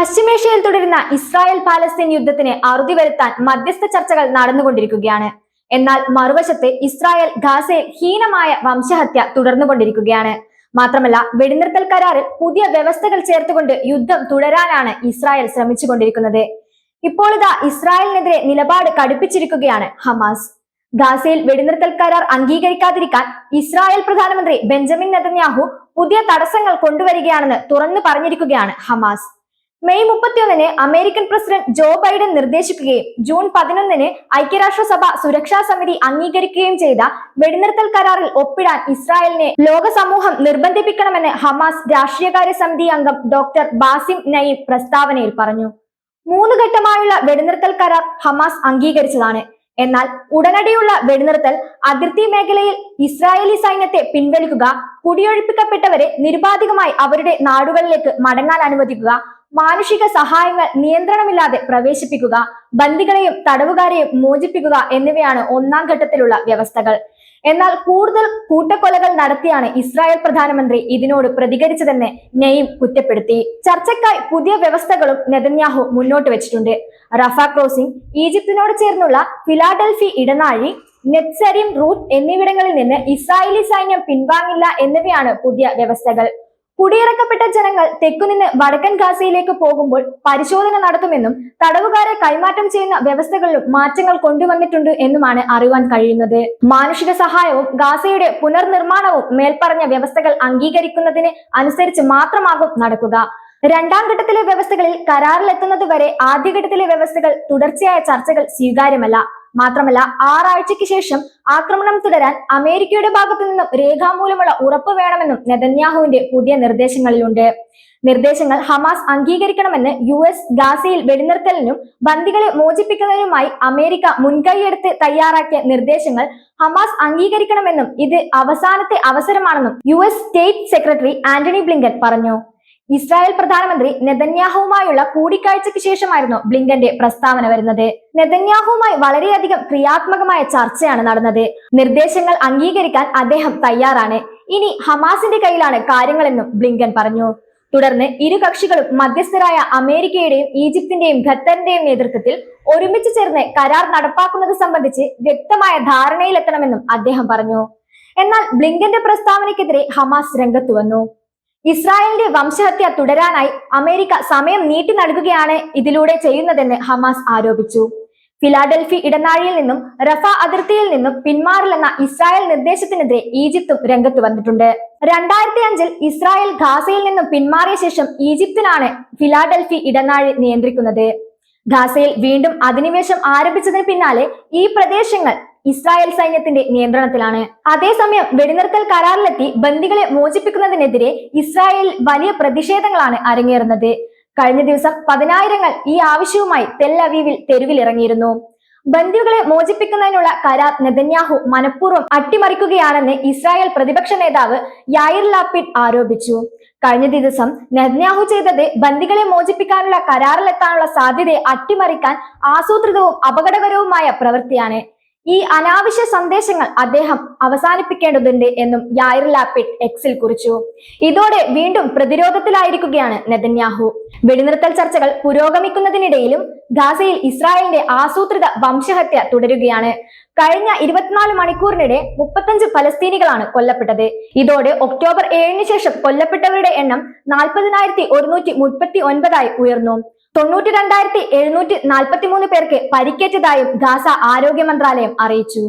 പശ്ചിമേഷ്യയിൽ തുടരുന്ന Israel Palestine യുദ്ധത്തിന് അറുതി വരുത്താൻ മധ്യസ്ഥ ചർച്ചകൾ നടന്നുകൊണ്ടിരിക്കുകയാണ്. എന്നാൽ മറുവശത്ത് ഇസ്രായേൽ ഗാസയിൽ ഹീനമായ വംശഹത്യ തുടർന്നുകൊണ്ടിരിക്കുകയാണ്. മാത്രമല്ല വെടിനിർത്തൽ കരാറിൽ പുതിയ വ്യവസ്ഥകൾ ചേർത്തുകൊണ്ട് യുദ്ധം തുടരാനാണ് ഇസ്രായേൽ ശ്രമിച്ചുകൊണ്ടിരിക്കുന്നത്. ഇപ്പോൾ ഇതാ ഇസ്രായേലിനെതിരെ നിലപാട് കടുപ്പിച്ചിരിക്കുകയാണ് ഹമാസ്. ഗാസയിൽ വെടിനിർത്തൽ കരാർ അംഗീകരിക്കാതിരിക്കാൻ ഇസ്രായേൽ പ്രധാനമന്ത്രി ബെഞ്ചമിൻ നെതന്യാഹു പുതിയ തടസ്സങ്ങൾ കൊണ്ടുവരികയാണെന്ന് തുറന്നു പറഞ്ഞിരിക്കുകയാണ് ഹമാസ്. മെയ് മുപ്പത്തിയൊന്നിന് അമേരിക്കൻ പ്രസിഡന്റ് ജോ ബൈഡൻ നിർദ്ദേശിക്കുകയും ജൂൺ പതിനൊന്നിന് ഐക്യരാഷ്ട്രസഭ സുരക്ഷാ സമിതി അംഗീകരിക്കുകയും ചെയ്ത വെടിനിർത്തൽ കരാറിൽ ഒപ്പിടാൻ ഇസ്രായേലിനെ ലോക സമൂഹം നിർബന്ധിപ്പിക്കണമെന്ന് ഹമാസ് രാഷ്ട്രീയകാര്യ സമിതി അംഗം ഡോക്ടർ ബാസിം നയീം പ്രസ്താവനയിൽ പറഞ്ഞു. മൂന്ന് ഘട്ടമായുള്ള വെടിനിർത്തൽ കരാർ ഹമാസ് അംഗീകരിച്ചതാണ്. എന്നാൽ ഉടനടിയുള്ള വെടിനിർത്തൽ അതിർത്തി മേഖലയിൽ ഇസ്രായേലി സൈന്യത്തെ പിൻവലിക്കുക കുടിയൊഴിപ്പിക്കപ്പെട്ടവരെ നിരുപാധികമായി അവരുടെ നാടുകളിലേക്ക് മടങ്ങാൻ അനുവദിക്കുക മാനുഷിക സഹായങ്ങൾ നിയന്ത്രണമില്ലാതെ പ്രവേശിപ്പിക്കുക ബന്ദികളെയും തടവുകാരെയും മോചിപ്പിക്കുക എന്നിവയാണ് ഒന്നാം ഘട്ടത്തിലുള്ള വ്യവസ്ഥകൾ. എന്നാൽ കൂടുതൽ കൂട്ടക്കൊലകൾ നടത്തിയാണ് ഇസ്രായേൽ പ്രധാനമന്ത്രി ഇതിനോട് പ്രതികരിച്ചതെന്ന് നെയ്യും കുറ്റപ്പെടുത്തി. ചർച്ചയ്ക്കായി പുതിയ വ്യവസ്ഥകളും നെതന്യാഹു മുന്നോട്ട് വെച്ചിട്ടുണ്ട്. റഫ ക്രോസിംഗ് ഈജിപ്തിനോട് ചേർന്നുള്ള ഫിലാഡൽഫി ഇടനാഴി നെറ്റ്സരിം റൂട്ട് എന്നിവിടങ്ങളിൽ നിന്ന് ഇസ്രായേലി സൈന്യം പിൻവാങ്ങില്ല എന്നിവയാണ് പുതിയ വ്യവസ്ഥകൾ. കുടിയിറക്കപ്പെട്ട ജനങ്ങൾ തെക്കുനിന്ന് വടക്കൻ ഗാസയിലേക്ക് പോകുമ്പോൾ പരിശോധന നടത്തുമെന്നും തടവുകാരെ കൈമാറ്റം ചെയ്യുന്ന വ്യവസ്ഥകളിലും മാറ്റങ്ങൾ കൊണ്ടുവന്നിട്ടുണ്ട് എന്നുമാണ് അറിയുവാൻ കഴിയുന്നത്. മാനുഷിക സഹായവും ഗാസയുടെ പുനർനിർമ്മാണവും മേൽപ്പറഞ്ഞ വ്യവസ്ഥകൾ അംഗീകരിക്കുന്നതിന് അനുസരിച്ച് മാത്രമാകും നടക്കുക. രണ്ടാം ഘട്ടത്തിലെ വ്യവസ്ഥകളിൽ കരാറിലെത്തുന്നത് വരെ ആദ്യഘട്ടത്തിലെ വ്യവസ്ഥകൾ തുടർച്ചയായ ചർച്ചകൾ സ്വീകാര്യമല്ല. മാത്രമല്ല ആറാഴ്ചയ്ക്ക് ശേഷം ആക്രമണം തുടരാൻ അമേരിക്കയുടെ ഭാഗത്തു നിന്നും രേഖാമൂലമുള്ള ഉറപ്പ് വേണമെന്നും നെതന്യാഹുവിന്റെ പുതിയ നിർദ്ദേശങ്ങളിലുണ്ട്. നിർദ്ദേശങ്ങൾ ഹമാസ് അംഗീകരിക്കണമെന്ന് യു എസ് ഗാസയിൽ വെടിനിർത്തലിനും ബന്ദികളെ മോചിപ്പിക്കുന്നതിനുമായി അമേരിക്ക മുൻകൈയെടുത്ത് തയ്യാറാക്കിയ നിർദ്ദേശങ്ങൾ ഹമാസ് അംഗീകരിക്കണമെന്നും ഇത് അവസാനത്തെ അവസരമാണെന്നും U S state secretary Antony Blinken പറഞ്ഞു. ഇസ്രായേൽ പ്രധാനമന്ത്രി നെതന്യാഹുവുമായുള്ള കൂടിക്കാഴ്ചയ്ക്ക് ശേഷമായിരുന്നു ബ്ലിങ്കന്റെ പ്രസ്താവന വരുന്നത്. നെതന്യാഹുവുമായി വളരെയധികം ക്രിയാത്മകമായ ചർച്ചയാണ് നടന്നത്. നിർദ്ദേശങ്ങൾ അംഗീകരിക്കാൻ അദ്ദേഹം തയ്യാറാണ്. ഇനി ഹമാസിന്റെ കയ്യിലാണ് കാര്യങ്ങളെന്നും ബ്ലിങ്കൻ പറഞ്ഞു. തുടർന്ന് ഇരു കക്ഷികളും മധ്യസ്ഥരായ അമേരിക്കയുടെയും ഈജിപ്തിന്റെയും ഖത്തറിന്റെയും നേതൃത്വത്തിൽ ഒരുമിച്ച് ചേർന്ന് കരാർ നടപ്പാക്കുന്നത് സംബന്ധിച്ച് വ്യക്തമായ ധാരണയിലെത്തണമെന്നും അദ്ദേഹം പറഞ്ഞു. എന്നാൽ ബ്ലിങ്കന്റെ പ്രസ്താവനയ്ക്കെതിരെ ഹമാസ് രംഗത്തു വന്നു. ഇസ്രായേലിന്റെ വംശഹത്യ തുടരാനായി അമേരിക്ക സമയം നീട്ടി നൽകുകയാണ് ഇതിലൂടെ ചെയ്യുന്നതെന്ന് ഹമാസ് ആരോപിച്ചു. ഫിലാഡൽഫി ഇടനാഴിയിൽ നിന്നും റഫ അതിർത്തിയിൽ നിന്നും പിന്മാറില്ലെന്ന ഇസ്രായേൽ നിർദ്ദേശത്തിനെതിരെ ഈജിപ്തും രംഗത്ത് വന്നിട്ടുണ്ട്. രണ്ടായിരത്തി അഞ്ചിൽ ഇസ്രായേൽ ഖാസയിൽ നിന്നും പിന്മാറിയ ശേഷം ഈജിപ്തിലാണ് ഫിലാഡൽഫി ഇടനാഴി നിയന്ത്രിക്കുന്നത്. ഖാസയിൽ വീണ്ടും അധിനിവേശം ആരംഭിച്ചതിന് പിന്നാലെ ഈ പ്രദേശങ്ങൾ ഇസ്രായേൽ സൈന്യത്തിന്റെ നിയന്ത്രണത്തിലാണ്. അതേസമയം വെടിനിർത്തൽ കരാറിലെത്തി ബന്ദികളെ മോചിപ്പിക്കുന്നതിനെതിരെ ഇസ്രായേൽ വലിയ പ്രതിഷേധങ്ങളാണ് അരങ്ങേറുന്നത്. കഴിഞ്ഞ ദിവസം പതിനായിരങ്ങൾ ഈ ആവശ്യവുമായി തെൽ അവീവിൽ തെരുവിലിറങ്ങിയിരുന്നു. ബന്ദികളെ മോചിപ്പിക്കുന്നതിനുള്ള കരാർ നെതന്യാഹു മനഃപൂർവം അട്ടിമറിക്കുകയാണെന്ന് ഇസ്രായേൽ പ്രതിപക്ഷ നേതാവ് യായിർ ലാപ്പിഡ് ആരോപിച്ചു. കഴിഞ്ഞ ദിവസം നെതന്യാഹു ചെയ്തത് ബന്ദികളെ മോചിപ്പിക്കാനുള്ള കരാറിലെത്താനുള്ള സാധ്യതയെ അട്ടിമറിക്കാൻ ആസൂത്രിതവും അപകടകരവുമായ പ്രവൃത്തിയാണ്. ഈ അനാവശ്യ സന്ദേശങ്ങൾ അദ്ദേഹം അവസാനിപ്പിക്കേണ്ടതുണ്ട് എന്നും യായിർ ലാപ്പിഡ് എക്സിൽ കുറിച്ചു. ഇതോടെ വീണ്ടും പ്രതിരോധത്തിലായിരിക്കുകയാണ് നെതന്യാഹു. വെടിനിർത്തൽ ചർച്ചകൾ പുരോഗമിക്കുന്നതിനിടയിലും ഗാസയിൽ ഇസ്രായേലിന്റെ ആസൂത്രിത വംശഹത്യ തുടരുകയാണ്. കഴിഞ്ഞ ഇരുപത്തിനാല് മണിക്കൂറിനിടെ മുപ്പത്തഞ്ച് ഫലസ്തീനികളാണ് കൊല്ലപ്പെട്ടത്. ഇതോടെ ഒക്ടോബർ ഏഴിന് ശേഷം കൊല്ലപ്പെട്ടവരുടെ എണ്ണം നാൽപ്പതിനായിരത്തി ഒരുന്നൂറ്റി മുപ്പത്തി ഒൻപതായി ഉയർന്നു. തൊണ്ണൂറ്റി രണ്ടായിരത്തി എഴുന്നൂറ്റി നാൽപ്പത്തി മൂന്ന് പേർക്ക് പരിക്കേറ്റതായും ഗാസ ആരോഗ്യ മന്ത്രാലയം അറിയിച്ചു.